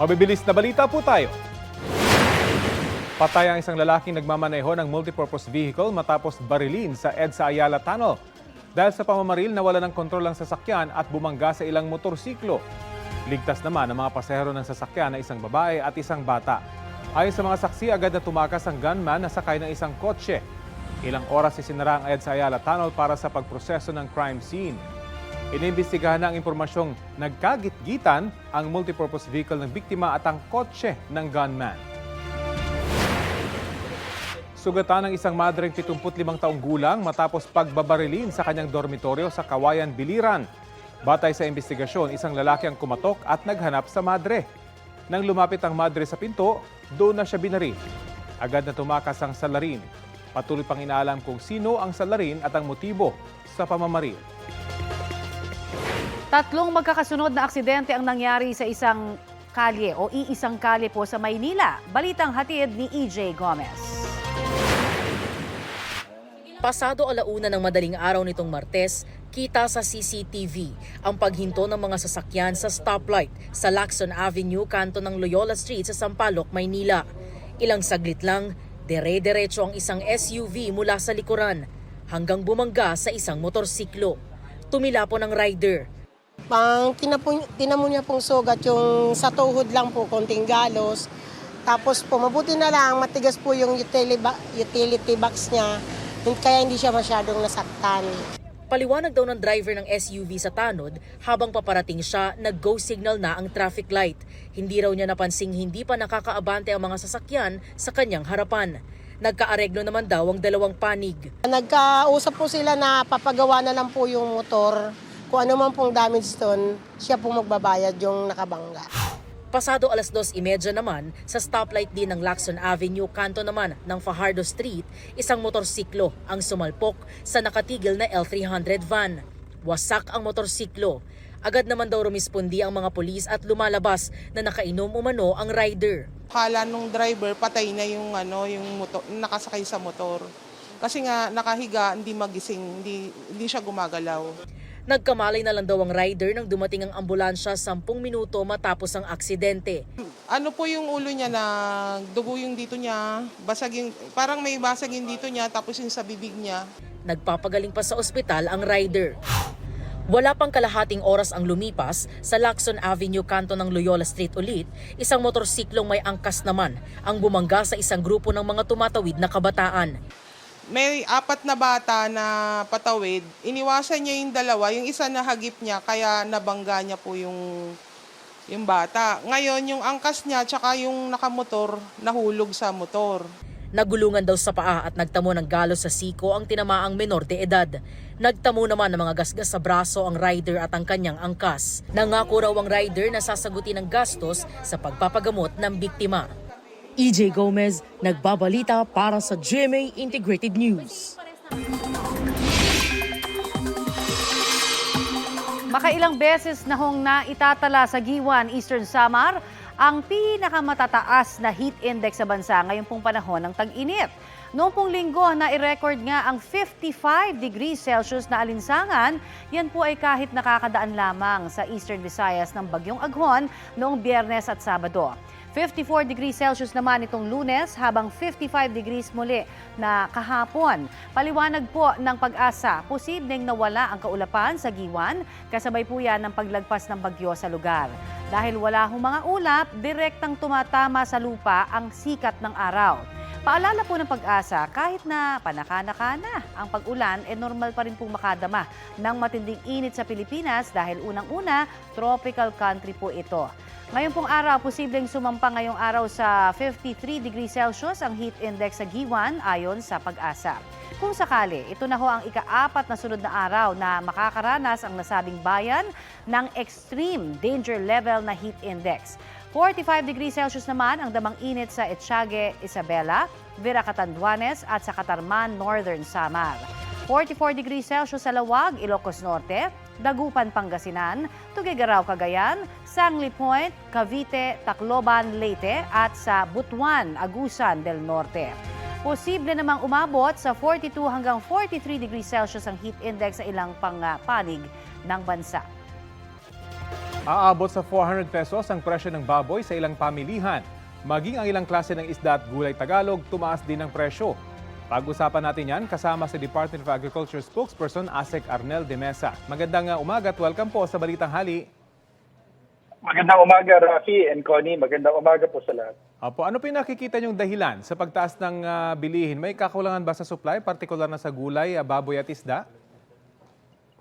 Mabibilis na balita po tayo. Patay ang isang lalaking nagmamaneho ng multipurpose vehicle matapos barilin sa EDSA Ayala Tunnel. Dahil sa pamamaril, nawala ng kontrol ang sasakyan at bumangga sa ilang motorsiklo. Ligtas naman ang mga pasahero ng sasakyan na isang babae at isang bata. Ayon sa mga saksi, agad na tumakas ang gunman na sakay ng isang kotse. Ilang oras isinara ang EDSA Ayala Tunnel para sa pagproseso ng crime scene. Inimbestigahan na ang impormasyong nagkagit-gitan ang multipurpose vehicle ng biktima at ang kotse ng gunman. Sugatan ng isang madreng 75 taong gulang matapos pagbabarilin sa kanyang dormitoryo sa Kawayan, Biliran. Batay sa investigasyon, isang lalaki ang kumatok at naghanap sa madre. Nang lumapit ang madre sa pinto, doon na siya binaril. Agad na tumakas ang salarin. Patuloy pang inaalam kung sino ang salarin at ang motibo sa pamamaril. Tatlong magkakasunod na aksidente ang nangyari sa isang kalye o iisang kalye po sa Maynila. Balitang hatid ni EJ Gomez. Pasado alauna ng madaling araw nitong Martes, kita sa CCTV ang paghinto ng mga sasakyan sa stoplight sa Lacson Avenue, kanto ng Loyola Street sa Sampaloc, Maynila. Ilang saglit lang, dere-derecho ang isang SUV mula sa likuran hanggang bumangga sa isang motorsiklo. Tumila po ng rider. Pang tinapon, tinamo niya pong sugat yung sa tuhod lang po, konting galos. Tapos po, mabuti na lang, matigas po yung utility, utility box niya. Kaya hindi siya masyadong nasaktan. Paliwanag daw ng driver ng SUV sa tanod habang paparating siya, nag-go signal na ang traffic light. Hindi raw niya napansing hindi pa nakakaabante ang mga sasakyan sa kanyang harapan. Nagkaareglo naman daw ang dalawang panig. Nagkausap po sila na papagawa na lang po yung motor. Kung ano man pong damage doon, siya po magbabayad yung nakabangga. Pasado alas 2.30 naman, sa stoplight din ng Lacson Avenue, kanto naman ng Fajardo Street, isang motorsiklo ang sumalpok sa nakatigil na L300 van. Wasak ang motorsiklo. Agad naman daw rumispondi ang mga polis at lumalabas na nakainom umano ang rider. Kala nung driver patay na yung ano yung motor, nakasakay sa motor. Kasi nga nakahiga, hindi magising, hindi hindi siya gumagalaw. Nagkamalay na lang daw ang rider nang dumating ang ambulansya 10 minuto matapos ang aksidente. Ano po yung ulo niya na dugo yung dito niya, basag yung, parang may basag yung dito niya tapos yung sa bibig niya. Nagpapagaling pa sa ospital ang rider. Wala pang kalahating oras ang lumipas sa Lacson Avenue kanto ng Loyola Street ulit, isang motorsiklong may angkas naman ang bumangga sa isang grupo ng mga tumatawid na kabataan. May apat na bata na patawid, iniwasan niya yung dalawa, yung isa na hagip niya kaya nabangga niya po yung yung bata. Ngayon, yung angkas niya tsaka yung nakamotor nahulog sa motor. Nagulungan daw sa paa at nagtamo ng galos sa siko ang tinamaang menor de edad. Nagtamo naman ng mga gasgas sa braso ang rider at ang kanyang angkas. Nangako raw ang rider na sasagutin ng gastos sa pagpapagamot ng biktima. EJ Gomez, nagbabalita para sa GMA Integrated News. Makailang beses na hong naitatala sa Giwan, Eastern Samar, ang pinakamatataas na heat index sa bansa ngayong pong panahon ng tag-init. Noong pong linggo na i-record nga ang 55 degrees Celsius na alinsangan, yan po ay kahit nakakadaan lamang sa Eastern Visayas ng Bagyong Aghon noong Biyernes at Sabado. 54 degrees Celsius naman itong lunes habang 55 degrees muli na kahapon. Paliwanag po ng pag-asa, posibleng nawala ang kaulapan sa Giwan kasabay po yan ng paglagpas ng bagyo sa lugar. Dahil wala mga ulap, direktang tumatama sa lupa ang sikat ng araw. Paalala po ng pag-asa, kahit na panaka-naka na ang pag-ulan, eh normal pa rin pong makadama ng matinding init sa Pilipinas dahil unang-una, tropical country po ito. Ngayon pong araw, posibleng sumampa ngayong araw sa 53 degrees Celsius ang heat index sa Giwan ayon sa pag-asa. Kung sakali, ito na ho ang ika-apat na sunod na araw na makakaranas ang nasabing bayan ng extreme danger level na heat index. 45 degrees Celsius naman ang damang init sa Etchage, Isabela, Vera Catanduanes at sa Katarman, Northern Samar. 44 degrees Celsius sa Lawag, Ilocos Norte, Dagupan, Pangasinan, Tuguegarao, Cagayan, Sangli Point, Cavite, Tacloban, Leyte at sa Butuan, Agusan del Norte. Posible namang umabot sa 42 hanggang 43 degrees Celsius ang heat index sa ilang pang ah, ng bansa. Aabot sa 400 pesos ang presyo ng baboy sa ilang pamilihan. Maging ang ilang klase ng isda at gulay Tagalog, tumaas din ang presyo. Pag-usapan natin yan kasama sa Department of Agriculture spokesperson Asek Arnel de Mesa. Magandang uh, umaga at welcome po sa Balitang Hali. Magandang umaga, Rafi and Connie. Magandang umaga po sa lahat. Apo, ano po yung nakikita niyong dahilan sa pagtaas ng ah, bilihin? May kakulangan ba sa supply, partikular na sa gulay, ah, baboy at isda?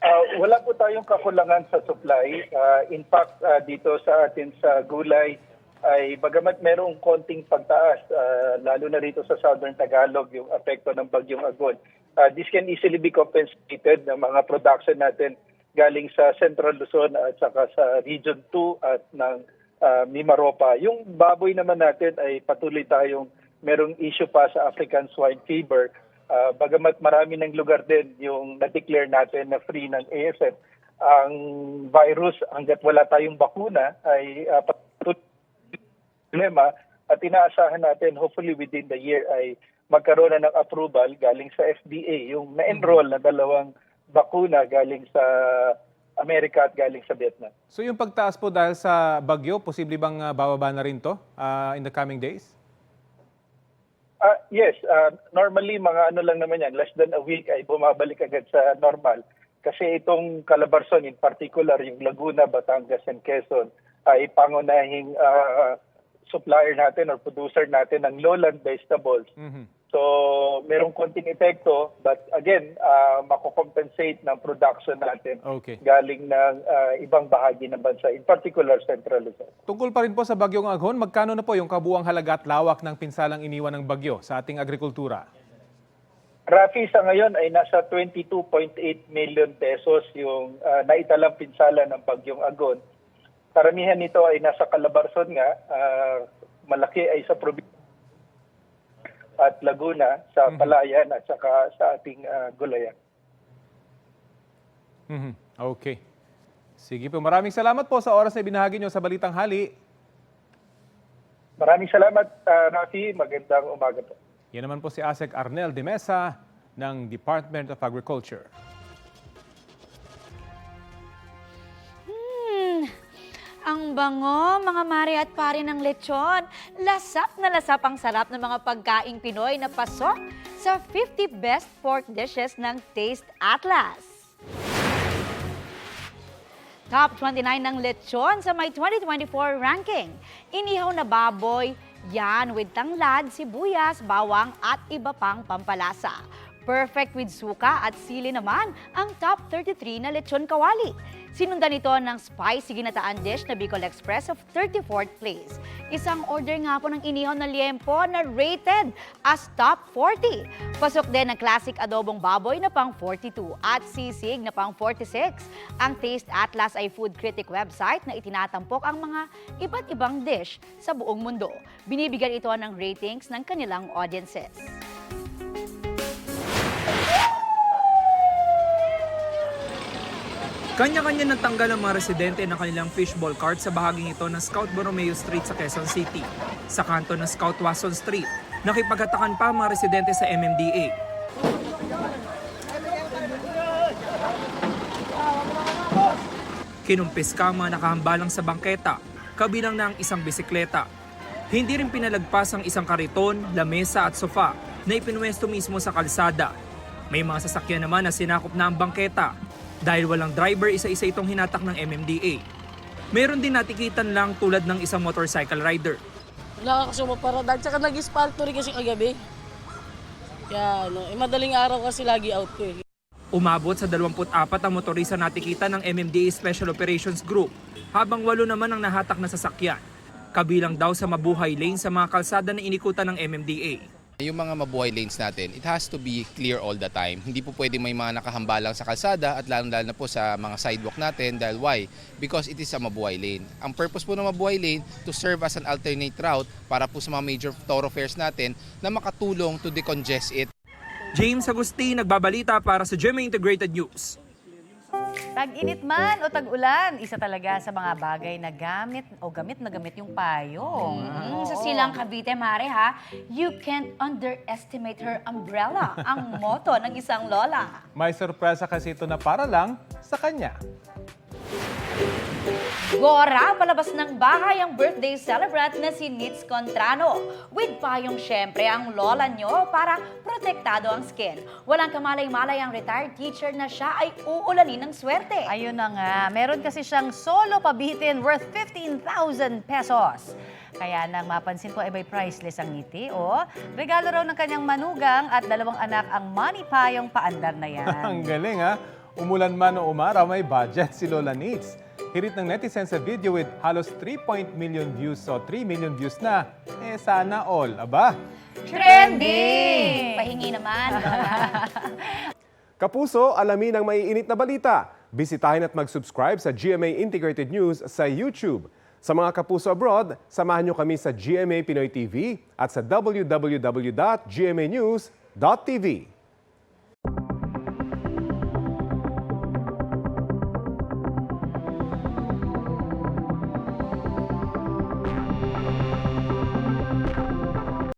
Ah, wala po tayong kakulangan sa supply. Ah, in fact, ah, dito sa atin sa gulay ay bagamat merong konting pagtaas, ah, lalo na rito sa Southern Tagalog, yung apekto ng bagyong Agon. Ah, this can easily be compensated ng mga production natin galing sa Central Luzon at saka sa Region 2 at ng ah, Mimaropa. Yung baboy naman natin ay patuloy tayong merong issue pa sa African swine fever. Ah, bagamat marami ng lugar din yung na-declare natin na free ng ASF, ang virus hanggat wala tayong bakuna ay uh, problema at inaasahan natin hopefully within the year ay magkaroon na ng approval galing sa FDA yung na-enroll na dalawang bakuna galing sa Amerika at galing sa Vietnam. So yung pagtaas po dahil sa bagyo, posible bang ah, bababa na rin to ah, in the coming days? Ah, yes, ah, normally mga ano lang naman yan, less than a week ay bumabalik agad sa normal. Kasi itong Calabarzon in particular, yung Laguna, Batangas and Quezon ay pangunahing ah, supplier natin or producer natin ng lowland vegetables. Mhm. So, merong konting epekto but again, uh, makocompensate ng production natin Okay. galing ng ah, ibang bahagi ng bansa, in particular Central Luzon. Tungkol pa rin po sa bagyong Aghon, magkano na po yung kabuang halaga at lawak ng pinsalang iniwan ng bagyo sa ating agrikultura? Rafi, sa ngayon ay nasa 22.8 million pesos yung ah, naitalang pinsala ng Bagyong Agon. Karamihan nito ay nasa Calabarzon nga, ah, malaki ay sa probinsya at Laguna, sa Palayan at saka sa ating ah, Gulayan. Mhm. Okay. Sige po, maraming salamat po sa oras na binahagi nyo sa Balitang Hali. Maraming salamat, ah, Rafi. Magandang umaga po. Yan naman po si Asek Arnel de Mesa ng Department of Agriculture. Ang bango, mga mare at pare ng lechon. Lasap na lasap ang sarap ng mga pagkaing Pinoy na pasok sa 50 best pork dishes ng Taste Atlas. Top 29 ng lechon sa may 2024 ranking. Inihaw na baboy, yan with tanglad, sibuyas, bawang at iba pang pampalasa. Perfect with suka at sili naman ang top 33 na lechon kawali. Sinundan ito ng spicy ginataan dish na Bicol Express of 34th place. Isang order nga po ng inihaw na liempo na rated as top 40. Pasok din ang classic adobong baboy na pang 42 at sisig na pang 46. Ang Taste Atlas ay food critic website na itinatampok ang mga iba't ibang dish sa buong mundo. Binibigyan ito ng ratings ng kanilang audiences. Kanya-kanya natanggal ang mga residente ng kanilang fishball cart sa bahaging ito ng Scout Borromeo Street sa Quezon City. Sa kanto ng Scout Wasson Street, nakipaghatakan pa ang mga residente sa MMDA. Kinumpis ka mga nakahambalang sa bangketa, kabilang na ang isang bisikleta. Hindi rin pinalagpas ang isang kariton, lamesa at sofa na ipinwesto mismo sa kalsada. May mga sasakyan naman na sinakop na ang bangketa. Dahil walang driver, isa-isa itong hinatak ng MMDA. Meron din natikitan lang tulad ng isang motorcycle rider. Nakakasuma para dahil tsaka nag-spalto rin kasi kagabi. Kaya ano, eh, madaling araw kasi lagi out ko eh. Umabot sa 24 ang motorista natikitan ng MMDA Special Operations Group, habang walo naman ang nahatak na sasakyan. Kabilang daw sa mabuhay lane sa mga kalsada na inikutan ng MMDA. Yung mga mabuhay lanes natin, it has to be clear all the time. Hindi po pwede may mga nakahambalang sa kalsada at lalo-lalo na po sa mga sidewalk natin. Dahil why? Because it is a mabuhay lane. Ang purpose po ng mabuhay lane to serve as an alternate route para po sa mga major thoroughfares natin na makatulong to decongest it. James Agustin, nagbabalita para sa GMA Integrated News. Tag-init man o tag-ulan, isa talaga sa mga bagay na gamit o gamit na gamit yung payong. Mm, sa Silang Cavite, Mare ha, you can't underestimate her umbrella, ang motto ng isang lola. May sorpresa kasi ito na para lang sa kanya. Gora, palabas ng bahay ang birthday celebrant na si Nitz Contrano. With payong syempre ang lola nyo para protektado ang skin. Walang kamalay-malay ang retired teacher na siya ay uulanin ng swerte. Ayun na nga, meron kasi siyang solo pabitin worth 15,000 pesos. Kaya nang mapansin ko ay may priceless ang ngiti, o regalo raw ng kanyang manugang at dalawang anak ang money payong paandar na yan. Ang galing ha. Umulan man o umaraw, may budget si Lola Needs. Hirit ng netizens sa video with halos 3 point million views o 3 million views na. Eh sana all, aba. Trending! Pahingi naman. Kapuso, alamin ang maiinit na balita. Bisitahin at mag-subscribe sa GMA Integrated News sa YouTube. Sa mga kapuso abroad, samahan nyo kami sa GMA Pinoy TV at sa www.gmanews.tv.